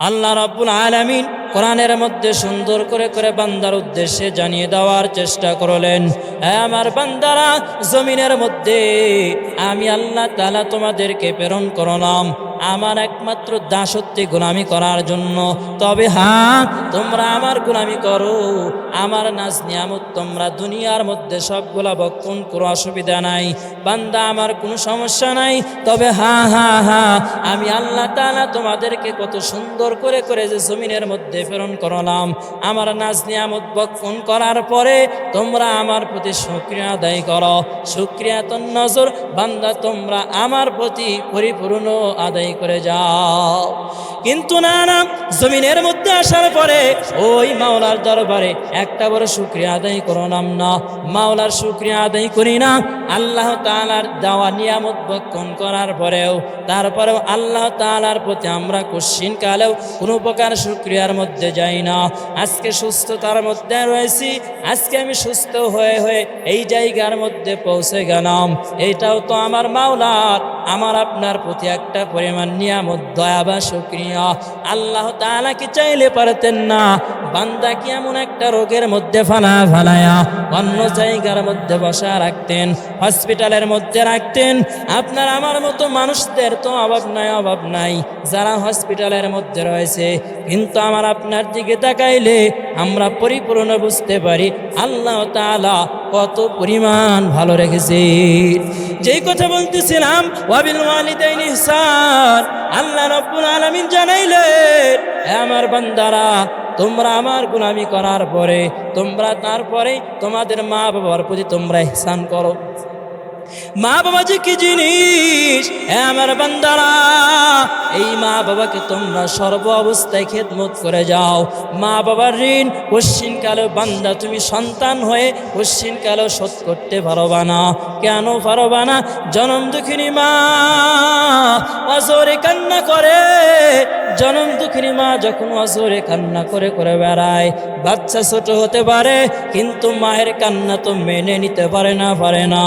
আল্লাহ রাব্বুল আলামিন কোরআনের মধ্যে সুন্দর করে করে বান্দার উদ্দেশ্যে জানিয়ে দেওয়ার চেষ্টা করলেন। আমার বান্দারা, জমিনের মধ্যে আমি আল্লাহ তালা তোমাদেরকে প্রেরণ করলাম। আমার একমাত্র দাসত্বে গোলামি করার জন্য। তবে হ্যাঁ তোমরা আমার গোলামি করো। আমার নাজ নিয়ামত তোমরা দুনিয়ার মধ্যে সবগুলা বক্ষণ কোনো অসুবিধা নাই। বান্দা, আমার কোনো সমস্যা নাই। তবে হ্যাঁ হ্যাঁ হ্যাঁ আমি আল্লাহ তালা তোমাদেরকে কত সুন্দর করে করে যে জমিনের মধ্যে প্রেরণ করলাম। আমার নাচ নিয়ামত বক্ষণ করার পরে তোমরা আমার প্রতি শুক্রিয়া আদায় করো। শুক্রিয়া তো নজর, বান্দা, তোমরা আমার প্রতি পরিপূর্ণ আদায় করে যাও। কিন্তু না না, জমিনের মধ্যে আসার পরে ওই মাওলার দরবারে একটা বড় শুক্রিয়া আদায় করলাম না। মাওলার শুক্রিয়া আদায় করি না। আল্লাহ তালার দেওয়া নিয়ামত বক্ষণ করার পরেও, তারপরেও আল্লাহ তালার প্রতি আমরা কালেও কোনো প্রকার শুক্রিয়ার মধ্যে যাই না। আজকে সুস্থতার মধ্যে রয়েছি, আজকে আমি সুস্থ হয়ে হয়ে এই জায়গার মধ্যে পৌঁছে গেলাম। এইটাও তো আমার মাওলার, আমার আপনার প্রতি একটা পরিমাণ নিয়ামত, দয়া বা শুক্রিয়া আল্লাহ তাআলা কি চাইলে পারতেন না? বান্দা কি এমন একটা রোগের মধ্যে ফালা ফালায়া, অন্য জায়গার মধ্যে বসা রাখতেন, হসপিটালের মধ্যে রাখতেন? আপনার আমার মতো মানুষদের তো অভাব নাই অভাব নাই। যারা হসপিটালের মধ্যে রয়েছে, কিন্তু আমার আপনার দিকে তাকাইলে আমরা পরিপূর্ণ বুঝতে পারি, আল্লাহ তাআলা কত পরিমাণ ভালো রেখেছে। যেই কথা বলতেছিলাম, ওয়াবিল ওয়ালিদাইন ইহসান আল্লাহ রাব্বুল আলামিন জানাইলে হে আমার বান্দারা, তোমরা আমার গুলামি করার পরে, তোমরা তারপরে তোমাদের মা বাবার প্রতি তোমরা ইহসান করো। মা বাবা যে কি জিনিস? আমার বান্দারা, এই মা বাবাকে তোমরা সর্ব অবস্থায় খেদমত করে যাও। মা বাবার ঋণ পশ্চিমকালে বান্দা, তুমি সন্তান হয়ে পশ্চিমকালেও শোধ করতে পারবা না। কেন পারবা না? জনম দুঃখিনী মা, অজরে কান্না করে জনম দুঃখিনী মা যখন অজরে কান্না করে করে বেড়ায়, বাচ্চা ছোট হতে পারে, কিন্তু মায়ের কান্না তো মেনে নিতে পারে না পারে না।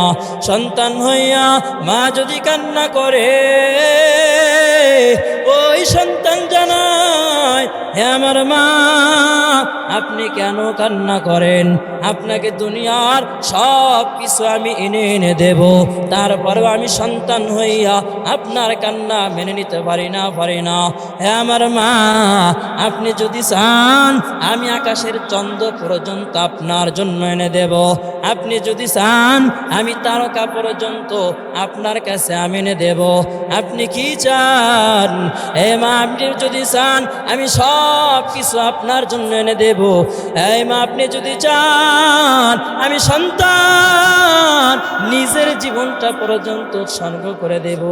সন্তান হইয়া মা যদি কান্না করে ওই সন্তান জানায়, হে আমার মা, আপনি কেন কান্না করেন? আপনাকে দুনিয়ার সব কিছু আমি এনে এনে দেব। তারপরেও আমি সন্তান হইয়া আপনার কান্না মেনে নিতে পারি না পারি না। হে আমার মা, আপনি যদি চান, আমি আকাশের চন্দ্র পর্যন্ত আপনার জন্য এনে দেব। আপনি যদি চান, আমি তারকা পর্যন্ত আপনার কাছে আমি এনে দেব। আপনি কি চান? হে মা, আপনি যদি চান, আমি সব কিছু আপনার জন্য এনে দেব। এই মা, আপনি যদি চান, আমি সন্তান নিজের জীবনটা পর্যন্ত উৎসর্গ করে দেব।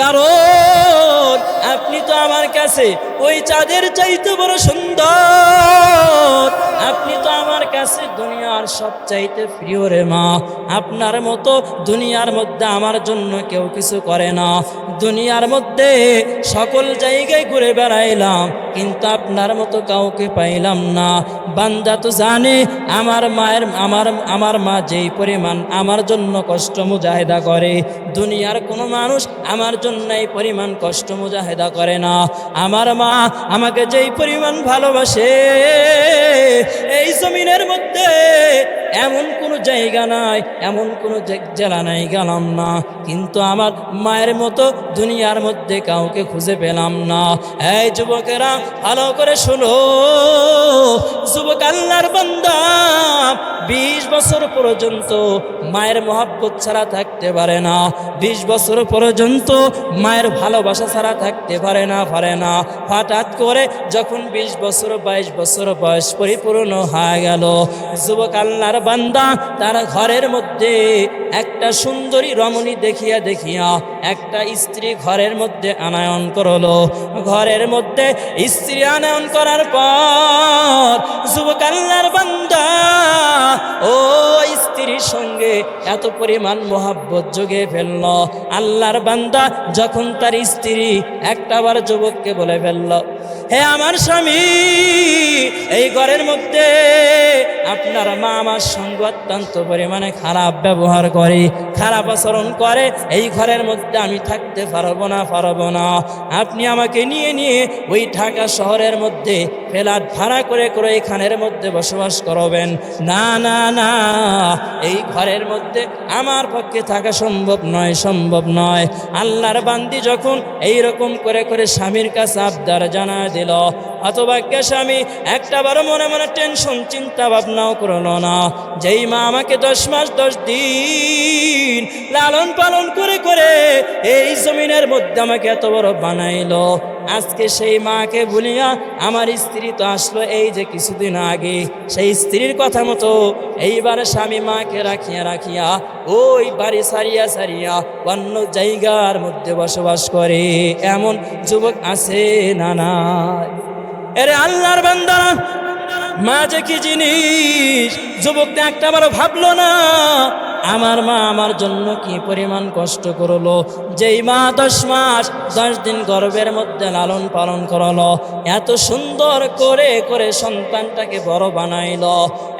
কারণ আপনি তো আমার কাছে ওই চাঁদের চাইতে বড় সুন্দর। আপনি তো আমার কাছে দুনিয়ার সব চাইতে প্রিয় রে মা। আপনার মতো দুনিয়ার মধ্যে আমার জন্য কেউ কিছু করে না। দুনিয়ার মধ্যে সকল জায়গায় ঘুরে বেড়াইলাম, কিন্তু আপনার মতো কাউকে পাইলাম না। বান্দা তো জানে আমার মায়ের, আমার আমার মা যেই পরিমাণ আমার জন্য কষ্ট মুজাহেদা করে। দুনিয়ার কোনো মানুষ আমার জন্য এই পরিমাণ কষ্ট মুজাহেদা করে না। আমার মা আমাকে যেই পরিমাণ ভালোবাসে, এই জমিনের মধ্যে এমন কোনো জায়গা নাই, এমন কোনো জেলা নাই, গেলাম না। কিন্তু আমার মায়ের মতো দুনিয়ার মধ্যে কাউকে খুঁজে পেলাম না। এই যুবকেরা, ভালো করে শোনো। যুবক আল্লাহর বান্দা বিশ বছর পর্যন্ত মায়ের মহাব্বত ছাড়া থাকতে পারে না। বিশ বছর পর্যন্ত মায়ের ভালোবাসা ছাড়া থাকতে পারে না পারে না। হঠাৎ করে যখন বিশ বছর, বাইশ বছর বয়স পরিপূর্ণ হয়ে গেল, যুবক আল্লাহর বান্দা তার ঘরের মধ্যে একটা সুন্দরী রমণী দেখিয়া দেখিয়া একটা স্ত্রী ঘরের মধ্যে আনায়ন করল। ঘরের মধ্যে স্ত্রী আনায়ন করার পর যুবক আল্লাহর বান্দা সঙ্গে এত পরিমাণ মোহাব্বত যোগে ফেলল। আল্লাহর বান্দা যখন তার স্ত্রী একটাবার যুবককে বলে ফেলল, হে আমার স্বামী, এই ঘরের মধ্যে আপনার মা আমার সঙ্গে অত্যন্ত পরিমাণে খারাপ ব্যবহার করে। খারাপ আচরণ করে, এই ঘরের মধ্যে আমি থাকতে পারব না পারব না। আপনি আমাকে নিয়ে নিয়ে ওই ঢাকা শহরের মধ্যে ফেলাট ভাড়া করে করে এখানের মধ্যে বসবাস করবেন। না না না, এই ঘরের মধ্যে আমার পক্ষে থাকা সম্ভব নয় সম্ভব নয়। আল্লাহর বান্দি যখন এই রকম করে করে স্বামীর কাছে আবদার জানা দিল অথবা কে স্বামী একটা বারো মনে মনে টেনশন চিন্তা ভাবনাও করল না। যেই মা আমাকে দশ মাস, দশ দিন লালন পালন করে করে এই জমিনের মধ্যে আমাকে এত বড় বানাইলো। আজকে সেই মাকে বলিয়া আমার স্ত্রী তো আসলো এই যে কিছুদিন আগে। সেই স্ত্রীর কথা মতো এইবারে স্বামী মাকে রাখিয়া রাখিয়া ওই বাড়ি সারিয়া সারিয়া অন্য জায়গার মধ্যে বসবাস করে। এমন যুবক আছে না নাই? এরে আল্লাহর বান্দারা মা যে কি জিনিস? যুবকটা একটা ভাবলো না। আমার মা আমার জন্য কি পরিমাণ কষ্ট করল? যেই মা দশ মাস, দশ দিন গর্বের মধ্যে লালন পালন করল, এত সুন্দর করে করে সন্তানটাকে বড় বানাইলো।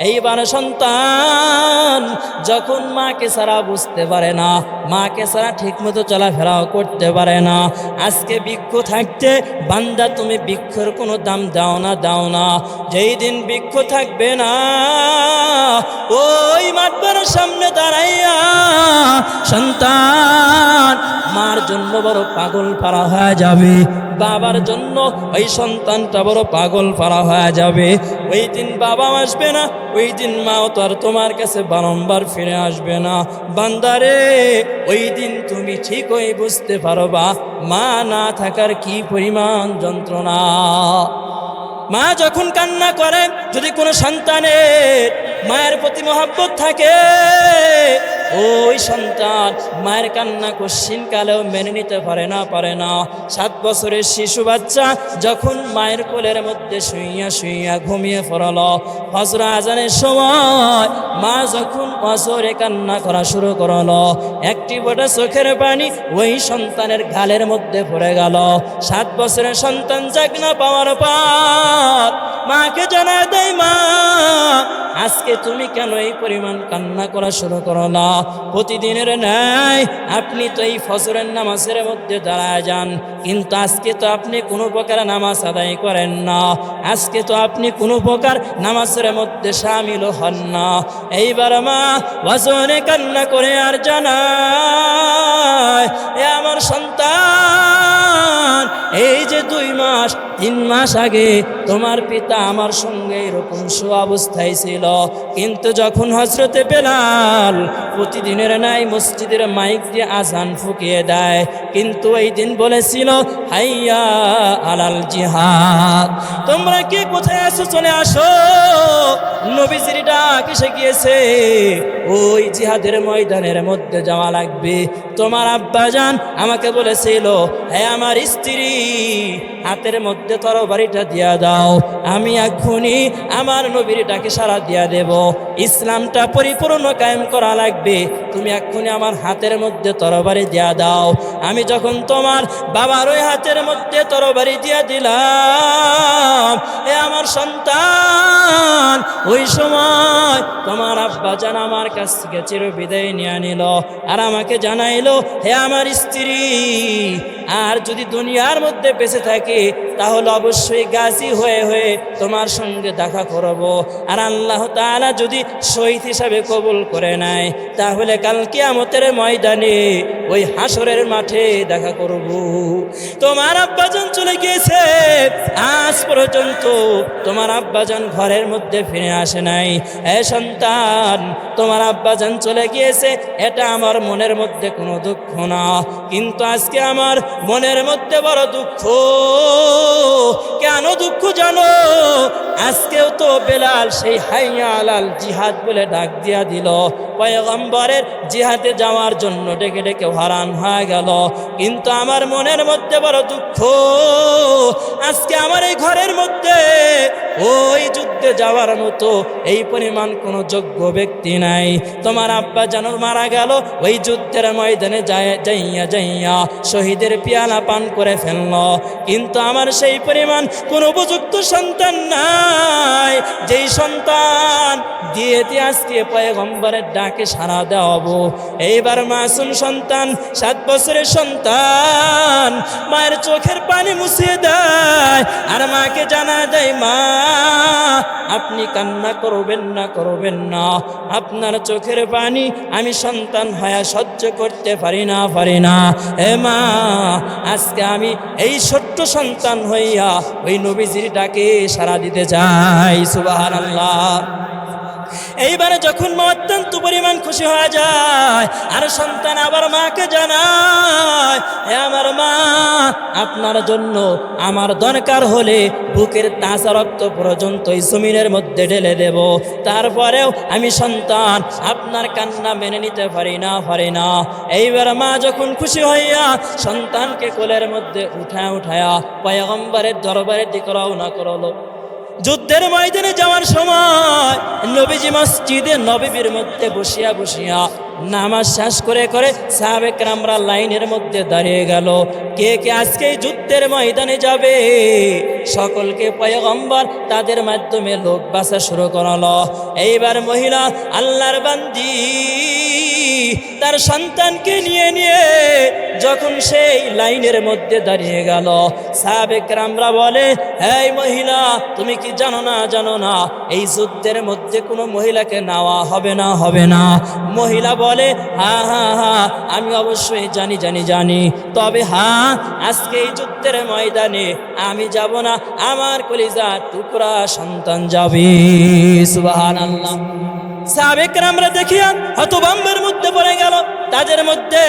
এইবার সন্তান যখন মাকে ছাড়া বুঝতে পারে না, মাকে ছাড়া ঠিকমতো চলাফেরাও করতে পারে না, আজকে বৃক্ষ থাকতে বান্দা তুমি বৃক্ষর কোনো দাম দাও না দাও না। যেই দিন বৃক্ষ থাকবে না, ওই মাঠবার সামনে দাঁড়াইয়া সন্তান, মার জন্য বড় পাগল পারা হয়ে যাবে। বাবার জন্য ওই সন্তানটা বড় পাগল পারা হয়ে যাবে। ওই দিন বাবা আসবে না, ওই দিন মাও তো আর তোমার কাছে বারংবার ফিরে আসবে না। বান্দারে, ওই দিন তুমি ঠিকই বুঝতে পারবা, মা না থাকার কি পরিমাণ যন্ত্রণা। মা যখন কান্না করে, যদি কোনো সন্তানের মায়ের প্রতি মহাব্বত থাকে। ওই সন্তান মায়ের কান্না কশ্চিন কালেও মেনে নিতে পারে না পারে না। সাত বছরের শিশু বাচ্চা যখন মায়ের কোলের মধ্যে শুইয়া শুইয়া ঘুমিয়ে পড়ল হজরা আজানের সময় মা যখন অজরে কান্না করা শুরু করল, একটি বড় চোখের পানি ওই সন্তানের গালের মধ্যে পড়ে গেল। সাত বছরের সন্তান জাগনা পাওয়ার পর মাকে জানা দেয় মা আজকে তুমি কেন এই পরিমাণ কান্না করা শুরু করো না? প্রতিদিনের ন্যায় আপনি তো এই ফজরের নামাজের মধ্যে দাঁড়ায় যান, কিন্তু আজকে তো আপনি কোনো প্রকার নামাজ আদায় করেন না। আজকে তো আপনি কোনো প্রকার নামাজের মধ্যে সামিল হন না। এইবার মা ওয়াজনে কান্না করে আর জানায়, এ আমার সন্তান, এই যে দুই মাস তিন মাস আগে তোমার পিতা আমার সঙ্গে এরকম সু অবস্থায় ছিল। কিন্তু যখন হজরতে পেলাল প্রতিদিনের নাই মসজিদের মাইক দিয়ে আজান ফুকিয়ে দেয়, কিন্তু এই দিন বলেছিল, হাইয়া আলাল জিহাদ, তোমরা কে কোথায় আসো চলে আসো? নবীজির ডাক এসে গিয়েছে? ওই জিহাদের ময়দানের মধ্যে যাওয়া লাগবে। তোমার আব্বা যান আমাকে বলেছিল হ্যাঁ আমার স্ত্রী, হাতের মধ্যে তরবারিটা দিয়া দাও। আমি এক্ষুনি আমার নবীর ডাকে সারা দিয়া দেব। ইসলামটা পরিপূর্ণ কায়েম করা লাগবে। তুমি এক্ষুনি আমার হাতের মধ্যে তরবারি দিয়া দাও। আমি যখন তোমার বাবার ওই হাতের মধ্যে তরবারি দিয়া দিলাম এ আমার সন্তান ওই সময় তোমার আব্বা জান আমার কাছ থেকে চির বিদায় নিয়ে নিল আর আমাকে জানাইলো, হে আমার স্ত্রী আর যদি দুনিয়ার মধ্যে বেঁচে থাকে, তাহলে অবশ্যই গাজী হয়ে হয়ে তোমার সঙ্গে দেখা করব। আর আল্লাহ তাআলা যদি শহীদ হিসাবে কবুল করে নাই তাহলে কালকে আমতের ময়দানে ওই হাসরের মাঠে দেখা করব। তোমার আব্বাজন চলে গিয়েছে, আজ পর্যন্ত তোমার আব্বাজান ঘরের মধ্যে ফিরে আসে নাই। এ সন্তান, তোমার আব্বাজান চলে গিয়েছে, এটা আমার মনের মধ্যে কোনো দুঃখ না। কিন্তু আজকে আমার মনের মধ্যে বড় দুঃখ। কেন দুঃখ জানো? আজকেও তো বেলাল সেই হাইয়া আলাল জিহাদ বলে ডাক দিয়া দিল। পয়গম্বরের জিহাদে যাওয়ার জন্য ডেকে ডেকে হারান হয়ে গেল। কিন্তু আমার মনের মধ্যে বড় দুঃখ, আজকে আমার এই ঘরের মধ্যে ওই যুদ্ধে যাওয়ার মতো এই পরিমাণ কোনো যোগ্য ব্যক্তি নাই। তোমার আব্বা যেন মারা গেল, ওই যুদ্ধের ময়দানে যাইয়া যাইয়া শহীদের পিয়ালা পান করে ফেলল। কিন্তু আমার সেই পরিমাণ কোনো উপযুক্ত সন্তান নাই, যেই সন্তান দিয়ে আজকে পয়গম্বরের ডাকে সাড়া দেওয়াবো। এইবার মাসুম সন্তান, সাত বছরের সন্তান, মায়ের চোখের পানি মুছিয়ে দেয় আর মাকে জানা দেয়, মা, আপনি কান্না করবেন না করবেন না। আপনার চোখের পানি আমি সন্তান হয়া সহ্য করতে পারি না পারি না। এ মা, আজকে আমি এই ছোট্ট সন্তান হইয়া ওই নবীজির ডাকে সারা দিতে যাই সুবাহান আল্লাহ এইবারে যখন মা অত্যন্ত পরিমাণ খুশি হয়ে যায়, আর সন্তান আবার মাকে জানায় আমার মা, আপনার জন্য আমার দরকার হলে বুকের তাজা রক্ত পর্যন্ত জমিনের মধ্যে ঢেলে দেব। তারপরেও আমি সন্তান, আপনার কান্না মেনে নিতে পারি না পারি না। এইবার মা যখন খুশি হইয়া সন্তানকে কোলের মধ্যে উঠায় উঠায়া পয়গম্বরের দরবারের দিকে রওনা করল। যুদ্ধের ময়দানে যাওয়ার সময় নবীজি মসজিদে নবীর মধ্যে বসিয়া বসিয়া নামাজ শেষ করে করে সাবেক রামরা লাইনের মধ্যে দাঁড়িয়ে গেল। কে কে আজকে যুদ্ধের ময়দানে যাবে? সকলকে পয়গম্বর তাদের মাধ্যমে লোক বাসা শুরু করালো। এইবার মহিলা আল্লাহর বান্দি তার সন্তানকে নিয়ে নিয়ে যখন সেই লাইনের মধ্যে দাঁড়িয়ে গেল সাবেক রামরা বলে, এই মহিলা, তুমি কি জানো না জানো না, এই যুদ্ধের মধ্যে কোনো মহিলাকে নেওয়া হবে না হবে না? মহিলা বলে, হা হা হা, আমি অবশ্যই জানি জানি জানি, তবে হ্যাঁ আজকে এই যুদ্ধের ময়দানে আমি যাব না, আমার কলিজা টুকরা সন্তান যাবে। সুবাহান আল্লাহ সাবেকরা আমরা দেখিয়া হতবাম্বের মধ্যে পড়ে গেল। তাদের মধ্যে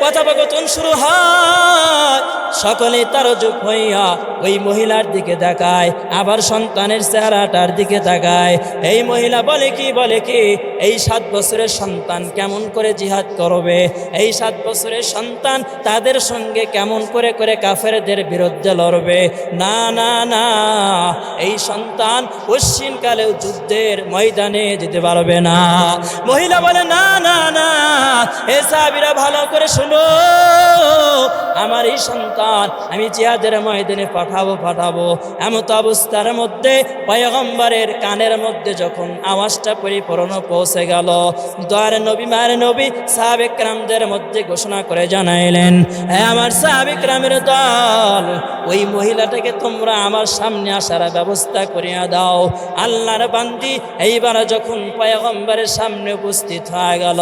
কথোপকথন শুরু হয়। সকলে তার যুগ হইয়া ওই মহিলার দিকে তাকায়, আবার সন্তানের চেহারাটার দিকে তাকায়। এই মহিলা বলে কি বলে কি, এই সাত বছরের সন্তান কেমন করে জিহাদ করবে? এই সাত বছরের সন্তান তাদের সঙ্গে কেমন করে করে কাফেরদের বিরুদ্ধে লড়বে? না না না, এই সন্তান পশ্চিমকালেও যুদ্ধের ময়দানে যেতে পারবে না। মহিলা বলে, না না না এ সাহাবিরা ভালো করে শুনো। আমার এই সন্তান, আমি জিহাদের ময়দানে পাঠাবো পাঠাবো। এমত অবস্থার মধ্যে, পয়গম্বরের কানের মধ্যে যখন আওয়াজটা পরিপূর্ণ পৌঁছে গেল, দয়ার নবী, মায়ের নবী সাবেক রামদের মধ্যে ঘোষণা করে জানাইলেন হ্যাঁ আমার সাবেক রামের দল, ওই মহিলাটাকে তোমরা আমার সামনে আসার ব্যবস্থা করিয়া দাও। আল্লাহর বান্দি, এইবার যখন পয়গম্বরের সামনে উপস্থিত হয়ে গেল,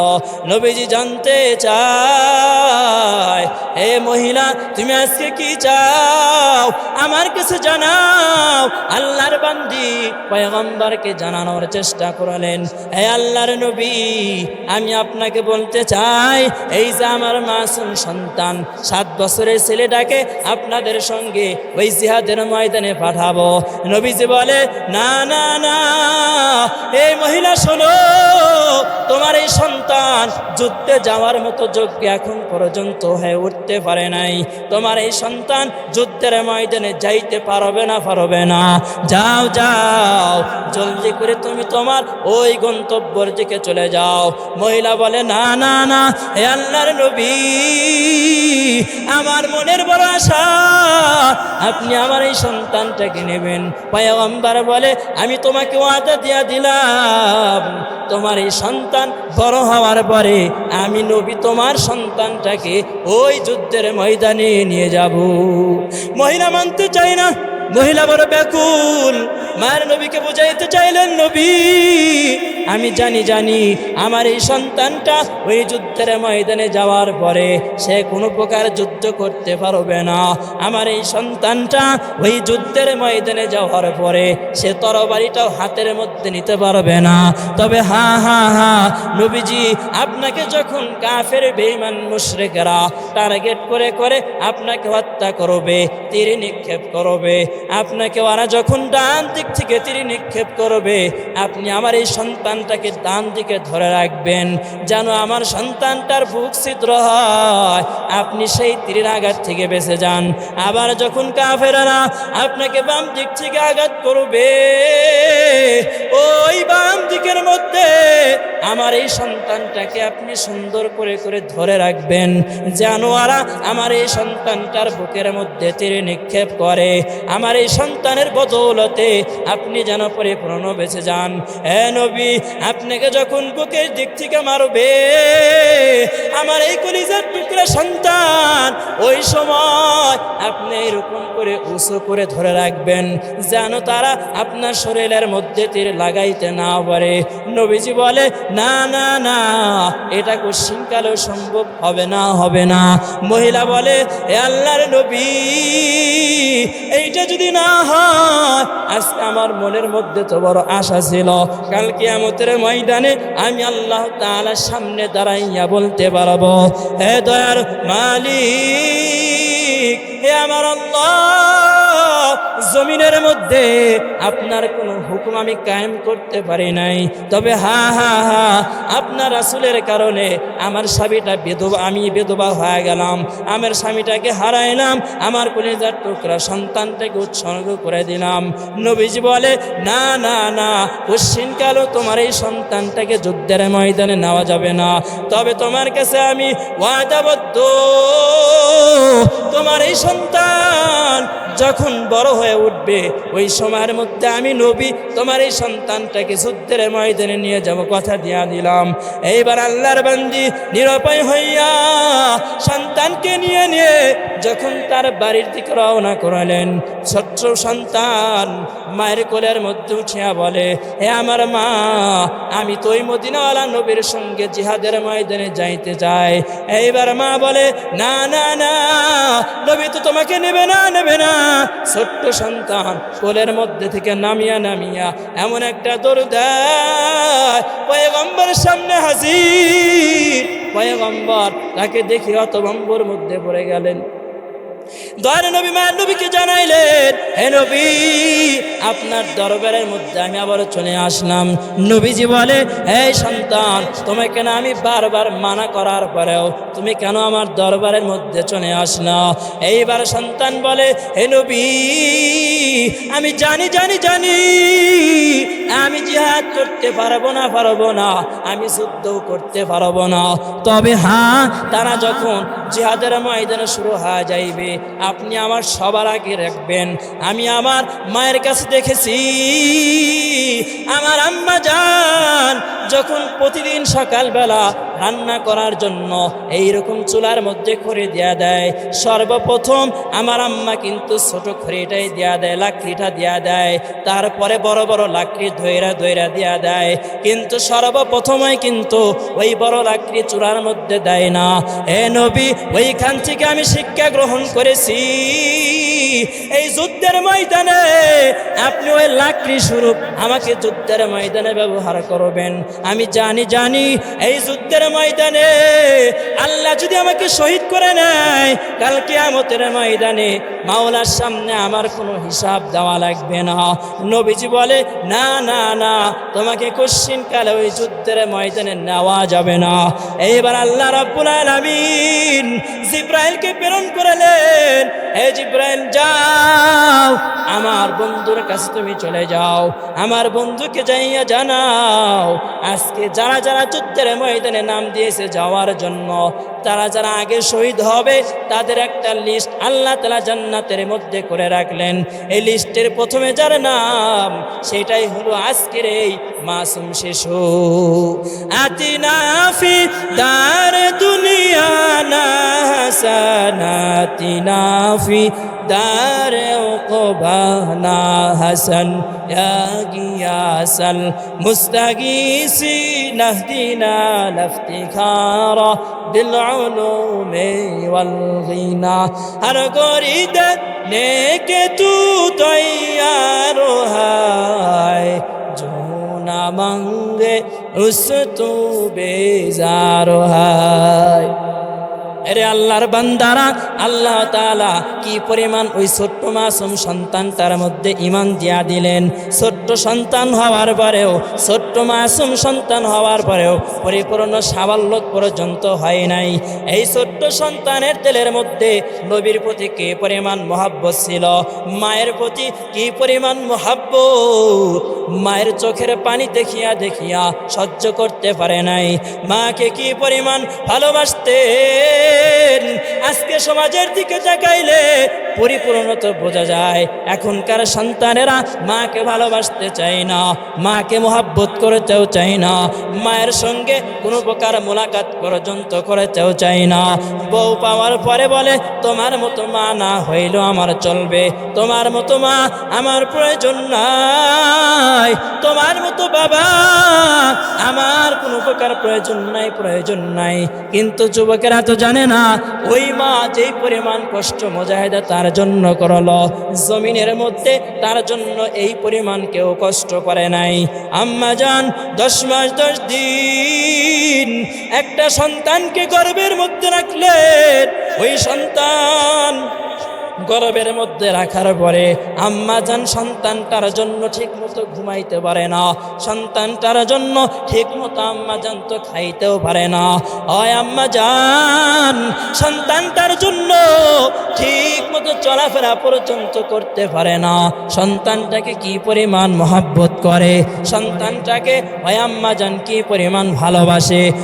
নবীজি জানতে চায়। হে মহিলা, তুমি আজকে কি চাও? আমার কাছে জানাও। আল্লাহর বান্দি পয়গম্বরকে জানানোর চেষ্টা করলেন। হে আল্লাহর নবী, আমি আপনাকে বলতে চাই, এই যে আমার মাসুম সন্তান, সাত বছরের ছেলেটাকে আপনাদের সঙ্গে ওই জিহাদের ময়দানে পাঠাবো। নবীজি বলে, না না না। এই মহিলা, শোনো, তোমার এই সন্তান যুদ্ধে যাওয়ার মতো যোগ্য এখন পর্যন্ত হয়ে উঠতে পারে নাই। তোমার এই সন্তান যুদ্ধের ময়দানে যাইতে পারবে না পারবে না। যাও যাও, জলদি করে তুমি তোমার ওই গন্তব্যর দিকে চলে যাও। মহিলা বলে, না না না, হে আল্লাহর নবী, আমার মনের বড় আশা, আপনি আমার এই সন্তানটাকে নেবেন। পয়গম্বর বলে, আমি তোমাকে ওয়াদা দিয়া দিলাম। তোমার এই সন্তান বড় হওয়ার পরে আমি নবী তোমার সন্তানটাকে ওই যুদ্ধের ময়দানে নিয়ে যাব। মহিলা মানতে চাই না, মহিলা বড় ব্যাকুল। মায়ের নবীকে বুঝাইতে চাইলেন, নবী আমি জানি জানি, আমার এই সন্তানটা ওই যুদ্ধের ময়দানে যাওয়ার পরে সে কোনো প্রকার যুদ্ধ করতে পারবে না। আমার এই সন্তানটা ওই যুদ্ধের ময়দানে যাওয়ার পরে সে তরবারিটাও হাতের মধ্যে নিতে পারবে না। তবে হা হা হা, নবীজি, আপনাকে যখন কাফের বেইমান মুশরিকরা টার্গেট করে করে আপনাকে হত্যা করবে, তীর নিক্ষেপ করবে, আপনাকে ওরা যখন ডান দিক থেকে তীর নিক্ষেপ করবে, আপনি আমার এই সন্তানটাকে ডান দিকে ধরে রাখবেন, যেন আমার সন্তানটার বুক ছিদ্র হয়। আপনি সেই তীরের আঘাত থেকে বেঁচে যান। আবার যখন কাফেরারা আপনাকে বাম দিক থেকে আঘাত করবে, ওই বাম দিকের মধ্যে আমার এই সন্তানটাকে আপনি সুন্দর করে করে ধরে রাখবেন। যেন ওরা আমার এই সন্তানটার বুকের মধ্যে তীরে নিক্ষেপ করে। আমার এই সন্তানের বদৌলতে আপনি যেন পরিপূর্ণ বেঁচে যান। এ নবী, আপনাকে যখন বুকের দিক থেকে মারবে, আমার এই কলিজার টুকরা সন্তান ওই সময় আপনি এরকম করে উঁচু করে ধরে রাখবেন যেন তারা আপনার শরীরের মধ্যে তীর লাগাইতে না পারে। নবীজি বলে না না না, এটা কোশ্চিনকালেও সম্ভব হবে না হবে না। মহিলা বলে, এ আল্লাহর নবী, এইটা যদি না হয়, আজকে আমার মনের মধ্যে তো বড় আশা ছিল। কালকে আমতের ময়দানে আমি আল্লাহ তাআলার সামনে দাঁড়াইয়া বলতে পারব, হে দয়ার মালিক, হে আমার আল্লাহ জমিনের মধ্যে আপনার কোনো হুকুম আমি কায়েম করতে পারি নাই। তবে হা হা হা, আপনার রাসুলের কারণে আমার স্বামীটা বেদবা আমি বেদবা হয়ে গেলাম। আমার স্বামীটাকে হারাইলাম, আমার কলিজার টুকরা সন্তানটাকে উৎসর্গ করে দিলাম। নবীজি বলে, না না না, পশ্চিমকালও তোমার এই সন্তানটাকে যুদ্ধের ময়দানে নেওয়া যাবে না। তবে তোমার কাছে আমি ওয়াদাবদ্ধ। তোমার এই সন্তান যখন বড় হয়ে উঠবে, ওই সময়ের মধ্যে আমি নবী, তোমার এই সন্তানটাকে যুদ্ধের ময়দানে নিয়ে যাব কথা দিয়া দিলাম। এইবার আল্লাহর বান্দি নিরপায় হইয়া সন্তানকে নিয়ে নিয়ে যখন তার বাড়ির দিকে রওনা করালেন, ছোট্ট সন্তান মায়ের কোলের মধ্যে উঠিয়া বলে, হে আমার মা, আমি তো ওই মদিনাওয়ালা নবীর সঙ্গে জিহাদের ময়দানে যাইতে যাই এইবার মা বলে, না না না, নবী তো তোমাকে নেবে না নেবে না। ছোট্ট সন্তান কোলের মধ্যে থেকে নামিয়া নামিয়া এমন একটা দৌড় সামনে হাজির। পয়গম্বর তাকে দেখি অত গম্বর মধ্যে পড়ে গেলেন। দয়ার নবী, মায়ের নবীকে জানাইলেন, হে নবী, আপনার দরবারের মধ্যে আমি আবার চলে আসলাম। নবীজি বলে হে সন্তান, তোমাকে না আমি বারবার মানা করার পরেও তুমি কেন আমার দরবারের মধ্যে চলে আসলা? এইবার সন্তান বলে, হে নবী, আমি জানি জানি জানি, আমি জিহাদ করতে পারব না পারব না, আমি যুদ্ধও করতে পারব না। তবে হ্যাঁ তারা যখন জিহাদের ময়দানে শুরু হয়ে যাইবে। আপনি আমার সবার আগে রাখবেন। আমি আমার মায়ের কাছে দেখেছি, আমার আম্মা যান যখন প্রতিদিন সকালবেলা রান্না করার জন্য এই রকম চুলার মধ্যে খড়ি দেয়া দেয়, সর্বপ্রথম আমার আম্মা কিন্তু ছোট খড়িটাই দেয়া দেয়, লাকড়িটা দেয়া দেয়, তারপরে বড় বড় লাকড়ি ধৈরা ধৈরা দেয়া দেয়। কিন্তু সর্বপ্রথমে কিন্তু ওই বড় লাকড়ি চুলার মধ্যে দেয় না। এ নবী, ওইখান থেকে আমি শিক্ষা গ্রহণ করেছি। এই যুদ্ধের ময়দানে আপনি ওই লাকড়ি স্বরূপ আমাকে যুদ্ধের ময়দানে ব্যবহার করবেন। আমি জানি জানি এই যুদ্ধের ময়দানে আল্লাহ যদি আমাকে শহীদ করে নেয় কালকে আমতের ময়দানে মাওলার সামনে আমার কোনো হিসাব দেওয়া লাগবে না। নবীজি বলে, না না না, তোমাকে কশ্চিন কালে ওই যুদ্ধের ময়দানে নেওয়া যাবে না। এইবার আল্লাহ রাব্বুল আলামিন জিব্রাইলকে প্রেরণ করলেন হে জিব্রাইল, যাও, আমার বন্ধুর কাছে তুমি চলে যাও, আমার বন্ধুকে যাইয়া জানাও আজকে যারা যারা যুদ্ধের ময়দানে নাম দিয়েছে যাওয়ার জন্য তারা যারা আগে শহীদ হবে তাদের একটা লিস্ট আল্লাহ তালা জান্নাতের মধ্যে করে রাখলেন এই লিস্টের প্রথমে যার নাম সেটাই হলো আজকের এই মাসুম শিশু আতিনাফি দার দুনিয়া না হাসানাতিনাফি دار عقبانا حسن يا غياس المستغيثين نهدينا اهدنا بالعلوم والغنى. هر قريدا نيك تو تيار هاي جونا منغ رستو بزار. هاي এরে আল্লাহর বান্দারা, আল্লাহ তাআলা কি পরিমাণ ওই ছোট্ট মাসুম সন্তানটার মধ্যে ইমান দিয়া দিলেন? ছোট্ট সন্তান হওয়ার পরেও, ছোট্ট মাসুম সন্তান হওয়ার পরেও পরিপূর্ণ সাবাল্যক পর্যন্ত হয় নাই। এই ছোট্ট সন্তানের তেলের মধ্যে নবীর প্রতি কি পরিমাণ মহাব্বত ছিল? মায়ের প্রতি কি পরিমাণ মহাব্বত? মায়ের চোখের পানি দেখিয়া দেখিয়া সহ্য করতে পারে নাই। মাকে কি পরিমাণ ভালোবাসতেন আজকে সমাজের দিকে তাকাইলে পরিপূর্ণত বোঝা যায়, এখনকার সন্তানেরা মাকে ভালোবাসতে চায় না, মাকে মোহাব্বত করতেও চায় না, মায়ের সঙ্গে কোনো প্রকার মোলাকাত পর্যন্ত করতেও চায় না। বউ পাওয়ার পরে বলে, তোমার মতো মা না হইলেও আমার চলবে, তোমার মতো মা আমার প্রয়োজন নাই, তোমার মতো বাবা আমার কোনো প্রকার প্রয়োজন নাই প্রয়োজন নাই। কিন্তু যুবকেরা তো জানে না, ওই মা যেই পরিমাণ কষ্ট মোজাহেদা তার জন্য করল, জমিনের মধ্যে তার জন্য এই পরিমাণ কেউ কষ্ট করে নাই। আম্মা যান দশ মাস, দশ দিন একটা সন্তানকে গর্বের মধ্যে রাখলেন, ওই সন্তান গর্বের মধ্যে রাখার পরে আম্মা যান সন্তানটার জন্য ঠিক মতো ঘুমাইতে পারে না। সন্তানটার জন্য ঠিক মতো আম্মা যান তো খাইতেও পারে না। হয় আম্মা যান সন্তানটার জন্য ঠিক মতো চলাফেরা পর্যন্ত করতে পারে না। সন্তানটাকে কি পরিমাণ মহাব্বত করে? সন্তানটাকে হয় আম্মা যান কি পরিমাণ ভালোবাসে?